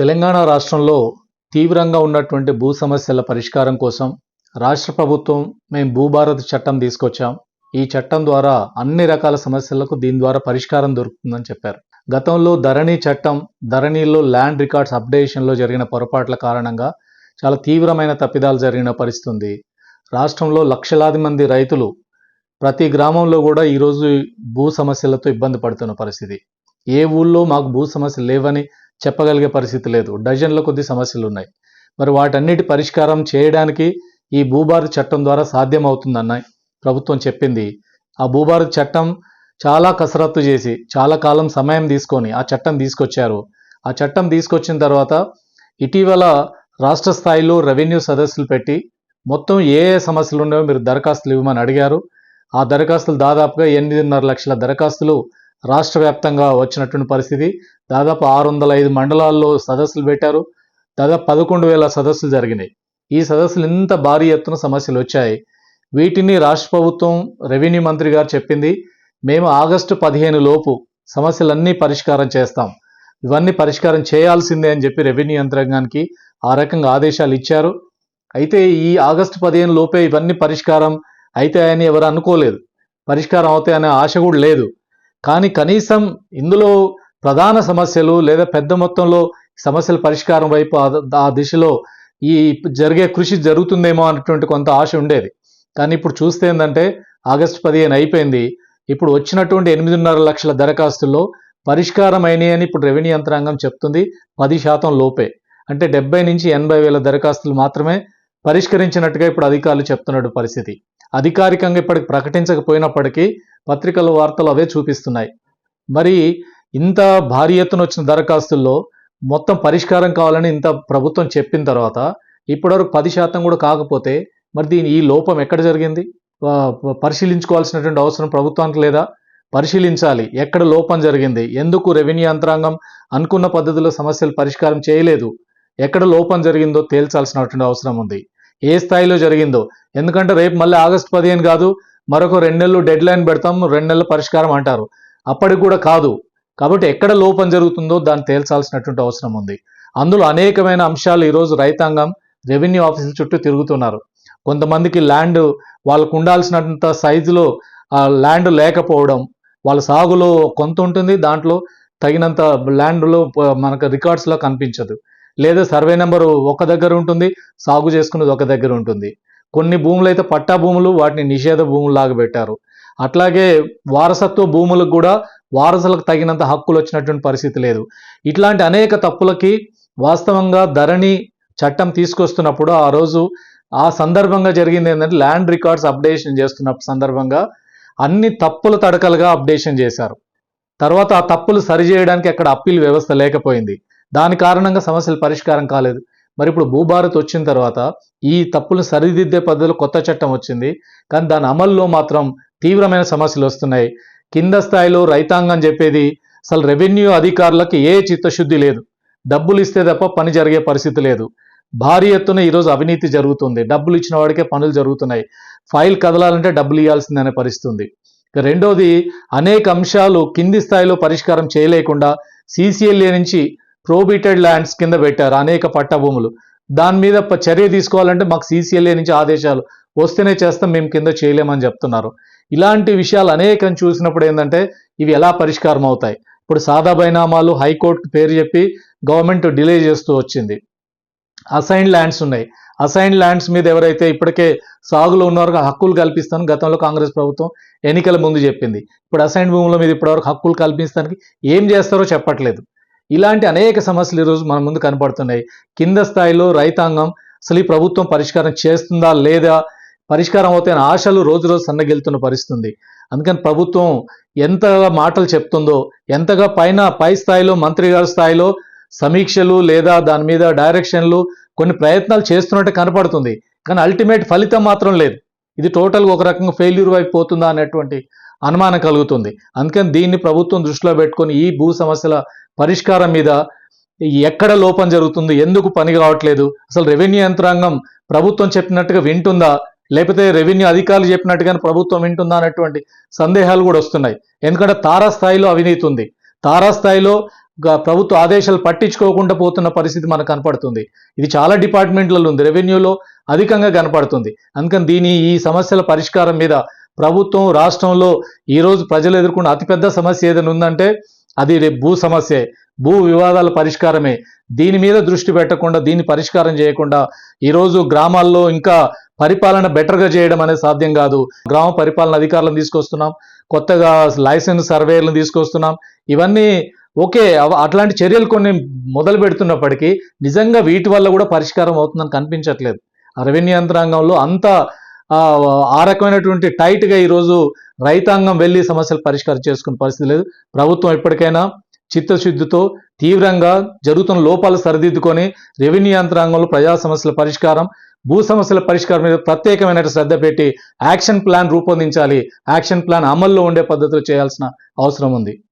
తెలంగాణ రాష్ట్రంలో తీవ్రంగా ఉన్నటువంటి భూ సమస్యల పరిష్కారం కోసం రాష్ట్ర ప్రభుత్వం మేము భూభారత్ చట్టం తీసుకొచ్చాం. ఈ చట్టం ద్వారా అన్ని రకాల సమస్యలకు దీని ద్వారా పరిష్కారం దొరుకుతుందని చెప్పారు. గతంలో ధరణి చట్టం ధరణిలో ల్యాండ్ రికార్డ్స్ అప్డేషన్లో జరిగిన పొరపాట్ల కారణంగా చాలా తీవ్రమైన తప్పిదాలు జరిగిన పరిస్థితి ఉంది. రాష్ట్రంలో లక్షలాది మంది రైతులు ప్రతి గ్రామంలో కూడా ఈరోజు భూ సమస్యలతో ఇబ్బంది పడుతున్న పరిస్థితి. ఏ ఊళ్ళో మాకు భూ సమస్యలు లేవని చెప్పగలిగే పరిస్థితి లేదు. డజన్ల కొద్ది సమస్యలు ఉన్నాయి మరి వాటన్నిటి పరిష్కారం చేయడానికి ఈ భూభారత చట్టం ద్వారా సాధ్యం అవుతుందన్న ప్రభుత్వం చెప్పింది. ఆ భూభారత చట్టం చాలా కసరత్తు చేసి చాలా కాలం సమయం తీసుకొని ఆ చట్టం తీసుకొచ్చారు. ఆ చట్టం తీసుకొచ్చిన తర్వాత ఇటీవల రాష్ట్ర స్థాయిలో రెవెన్యూ సదస్సులు పెట్టి మొత్తం ఏ ఏ సమస్యలు ఉన్నాయో మీరు దరఖాస్తులు ఇవ్వమని అడిగారు. ఆ దరఖాస్తులు దాదాపుగా ఎనిమిదిన్నర లక్షల దరఖాస్తులు రాష్ట్ర వ్యాప్తంగా వచ్చినటువంటి పరిస్థితి. దాదాపు ఆరు వందల ఐదు మండలాల్లో సదస్సులు పెట్టారు. దాదాపు పదకొండు వేల సదస్సులు జరిగినాయి. ఈ సదస్సులు ఇంత భారీ ఎత్తున సమస్యలు వచ్చాయి. వీటిని రాష్ట్ర ప్రభుత్వం రెవెన్యూ మంత్రి గారు చెప్పింది. మేము ఆగస్టు పదిహేను లోపు సమస్యలన్నీ పరిష్కారం చేస్తాం. ఇవన్నీ పరిష్కారం చేయాల్సిందే అని చెప్పి రెవెన్యూ యంత్రాంగానికి ఆ రకంగా ఆదేశాలు ఇచ్చారు. అయితే ఈ ఆగస్టు పదిహేను లోపే ఇవన్నీ పరిష్కారం అవుతాయని ఎవరు అనుకోలేదు. పరిష్కారం అవుతాయనే ఆశ కూడా లేదు. కానీ కనీసం ఇందులో ప్రధాన సమస్యలు లేదా పెద్ద మొత్తంలో సమస్యల పరిష్కారం వైపు ఆ- దిశలో ఈ జరిగే కృషి జరుగుతుందేమో అన్నటువంటి కొంత ఆశ ఉండేది. కానీ ఇప్పుడు చూస్తే ఏంటంటే ఆగస్టు పదిహేను అయిపోయింది. ఇప్పుడు వచ్చినటువంటి ఎనిమిదిన్నర లక్షల దరఖాస్తుల్లో పరిష్కారం అయినాయి అని ఇప్పుడు రెవెన్యూ యంత్రాంగం చెప్తుంది. పది శాతం లోపే. అంటే డెబ్బై నుంచి ఎనభై వేల దరఖాస్తులు మాత్రమే పరిష్కరించినట్టుగా ఇప్పుడు అధికారులు చెప్తున్నట్టు పరిస్థితి. అధికారికంగా ఇప్పటికి ప్రకటించకపోయినప్పటికీ పత్రికల వార్తలు అవే చూపిస్తున్నాయి. మరి ఇంత భారీ ఎత్తున వచ్చిన దరఖాస్తుల్లో మొత్తం పరిష్కారం కావాలని ఇంత ప్రభుత్వం చెప్పిన తర్వాత ఇప్పటివరకు పది శాతం కూడా కాకపోతే మరి దీని ఈ లోపం ఎక్కడ జరిగింది? పరిశీలించుకోవాల్సినటువంటి అవసరం ప్రభుత్వానికి లేదా? పరిశీలించాలి. ఎక్కడ లోపం జరిగింది? ఎందుకు రెవెన్యూ యంత్రాంగం అనుకున్న పద్ధతిలో సమస్యలు పరిష్కారం చేయలేదు? ఎక్కడ లోపం జరిగిందో తేల్చాల్సినటువంటి అవసరం ఉంది. ఏ స్థాయిలో జరిగిందో? ఎందుకంటే రేపు మళ్ళీ ఆగస్టు పదిహేను కాదు మరొక రెండు నెలలు డెడ్ లైన్ పెడతాం రెండు నెలల పరిష్కారం అంటారు. అప్పటికి కూడా కాదు. కాబట్టి ఎక్కడ లోపం జరుగుతుందో దాన్ని తేల్చాల్సినటువంటి అవసరం ఉంది. అందులో అనేకమైన అంశాలు ఈరోజు రైతాంగం రెవెన్యూ ఆఫీసుల చుట్టూ తిరుగుతున్నారు. కొంతమందికి ల్యాండ్ వాళ్ళకు ఉండాల్సినంత సైజులో ల్యాండ్ లేకపోవడం వాళ్ళ సాగులో కొంత ఉంటుంది దాంట్లో తగినంత ల్యాండ్లో మనకు రికార్డ్స్లో కనిపించదు. లేదా సర్వే నెంబర్ ఒక దగ్గర ఉంటుంది సాగు చేసుకునేది ఒక దగ్గర ఉంటుంది. కొన్ని భూములు అయితే పట్టా భూములు వాటిని నిషేధ భూములు లాగా పెట్టారు. అట్లాగే వారసత్వ భూములకు కూడా వారసులకు తగినంత హక్కులు వచ్చినటువంటి పరిస్థితి లేదు. ఇట్లాంటి అనేక తప్పులకి వాస్తవంగా ధరణి చట్టం తీసుకొస్తున్నప్పుడు ఆ రోజు ఆ సందర్భంగా జరిగింది ఏంటంటే ల్యాండ్ రికార్డ్స్ అప్డేషన్ చేస్తున్న సందర్భంగా అన్ని తప్పులు తడకలుగా అప్డేషన్ చేశారు. తర్వాత ఆ తప్పులు సరిచేయడానికి అక్కడ అప్పీల్ వ్యవస్థ లేకపోయింది. దాని కారణంగా సమస్యలు పరిష్కారం కాలేదు. మరి ఇప్పుడు భూభారత్ వచ్చిన తర్వాత ఈ తప్పులు సరిదిద్దే పద్ధతిలో కొత్త చట్టం వచ్చింది. కానీ దాని అమల్లో మాత్రం తీవ్రమైన సమస్యలు వస్తున్నాయి. కింద స్థాయిలో రైతాంగం చెప్పేది అసలు రెవెన్యూ అధికారులకు ఏ చిత్తశుద్ధి లేదు. డబ్బులు ఇస్తే తప్ప పని జరిగే పరిస్థితి లేదు. భారీ ఎత్తున ఈరోజు అవినీతి జరుగుతుంది. డబ్బులు ఇచ్చిన వాడికే పనులు జరుగుతున్నాయి. ఫైల్ కదలాలంటే డబ్బులు ఇవ్వాల్సిందనే పరిస్థితి ఉంది ఇక రెండోది అనేక అంశాలు కింది స్థాయిలో పరిష్కారం చేయలేకుండా సీసీఎల్ఏ నుంచి ప్రోబిటెడ్ ల్యాండ్స్ కింద పెట్టారు అనేక పట్టభూములు. దాని మీద చర్య తీసుకోవాలంటే మాకు సీసీఎల్ఏ నుంచి ఆదేశాలు వస్తేనే చేస్తాం మేము కింద చేయలేమని చెప్తున్నారు. ఇలాంటి విషయాలు అనేకం చూసినప్పుడు ఏంటంటే ఇవి ఎలా పరిష్కారం అవుతాయి? ఇప్పుడు సాదా బైనామాలు హైకోర్టు పేరు చెప్పి గవర్నమెంట్ డిలే చేస్తూ వచ్చింది. అసైన్ ల్యాండ్స్ ఉన్నాయి. అసైన్ ల్యాండ్స్ మీద ఎవరైతే ఇప్పటికే సాగులో ఉన్నవారు హక్కులు కల్పిస్తాను గతంలో కాంగ్రెస్ ప్రభుత్వం ఎన్నికల ముందు చెప్పింది. ఇప్పుడు అసైన్ భూముల మీద ఇప్పటివరకు హక్కులు కల్పిస్తానికి ఏం చేస్తారో చెప్పట్లేదు. ఇలాంటి అనేక సమస్యలు ఈరోజు మన ముందు కనపడుతున్నాయి. కింద స్థాయిలో రైతాంగం అసలు ఈ ప్రభుత్వం పరిష్కారం చేస్తుందా లేదా పరిష్కారం అవుతాయని ఆశలు రోజు రోజు సన్నగిలుతున్న పరిస్థితుంది. అందుకని ప్రభుత్వం ఎంతగా మాటలు చెప్తుందో ఎంతగా పైన పై స్థాయిలో మంత్రి గారి స్థాయిలో సమీక్షలు లేదా దాని మీద డైరెక్షన్లు కొన్ని ప్రయత్నాలు చేస్తున్నట్టు కనపడుతుంది. కానీ అల్టిమేట్ ఫలితం మాత్రం లేదు. ఇది టోటల్గా ఒక రకంగా ఫెయిల్యూర్ వైపు పోతుందా అనేటువంటి అనుమానం కలుగుతుంది. అందుకని దీన్ని ప్రభుత్వం దృష్టిలో పెట్టుకొని ఈ భూ సమస్యల పరిష్కారం మీద ఎక్కడ లోపం జరుగుతుంది ఎందుకు పని కావట్లేదు అసలు రెవెన్యూ యంత్రాంగం ప్రభుత్వం చెప్పినట్టుగా వింటుందా లేకపోతే రెవెన్యూ అధికారులు చెప్పినట్టుగానే ప్రభుత్వం వింటుందా అనేటువంటి సందేహాలు కూడా వస్తున్నాయి. ఎందుకంటే తారాస్థాయిలో అవినీతి ఉంది. తారాస్థాయిలో ప్రభుత్వ ఆదేశాలు పట్టించుకోకుండా పోతున్న పరిస్థితి మనకు కనపడుతుంది. ఇది చాలా డిపార్ట్మెంట్లలో ఉంది. రెవెన్యూలో అధికంగా కనపడుతుంది. అందుకని దీని ఈ సమస్యల పరిష్కారం మీద ప్రభుత్వం రాష్ట్రంలో ఈరోజు ప్రజలు ఎదుర్కొన్న అతిపెద్ద సమస్య ఏదైనా ఉందంటే అది భూ సమస్యే. భూ వివాదాల పరిష్కారమే. దీని మీద దృష్టి పెట్టకుండా దీన్ని పరిష్కారం చేయకుండా ఈరోజు గ్రామాల్లో ఇంకా పరిపాలన బెటర్గా చేయడం అనేది సాధ్యం కాదు. గ్రామ పరిపాలన అధికారులను తీసుకొస్తున్నాం. కొత్తగా లైసెన్స్ సర్వేలను తీసుకొస్తున్నాం. ఇవన్నీ ఓకే అవ- అట్లాంటి చర్యలు కొన్ని మొదలు పెడుతున్నప్పటికీ నిజంగా వీటి వల్ల కూడా పరిష్కారం అవుతుందని కనిపించట్లేదు. రెవెన్యూ యంత్రాంగంలో అంత ఆ, రకమైనటువంటి టైట్గా ఈరోజు రైతాంగం వెళ్ళి సమస్యలు పరిష్కారం చేసుకునే పరిస్థితి లేదు. ప్రభుత్వం ఎప్పటికైనా చిత్తశుద్ధితో తీవ్రంగా జరుగుతున్న లోపాలు సరిదిద్దుకొని రెవెన్యూ యంత్రాంగంలో ప్రజా సమస్యల పరిష్కారం భూ సమస్యల పరిష్కారం మీద ప్రత్యేకమైన శ్రద్ధ పెట్టి యాక్షన్ ప్లాన్ రూపొందించాలి. యాక్షన్ ప్లాన్ అమల్లో ఉండే పద్ధతులు చేయాల్సిన అవసరం ఉంది.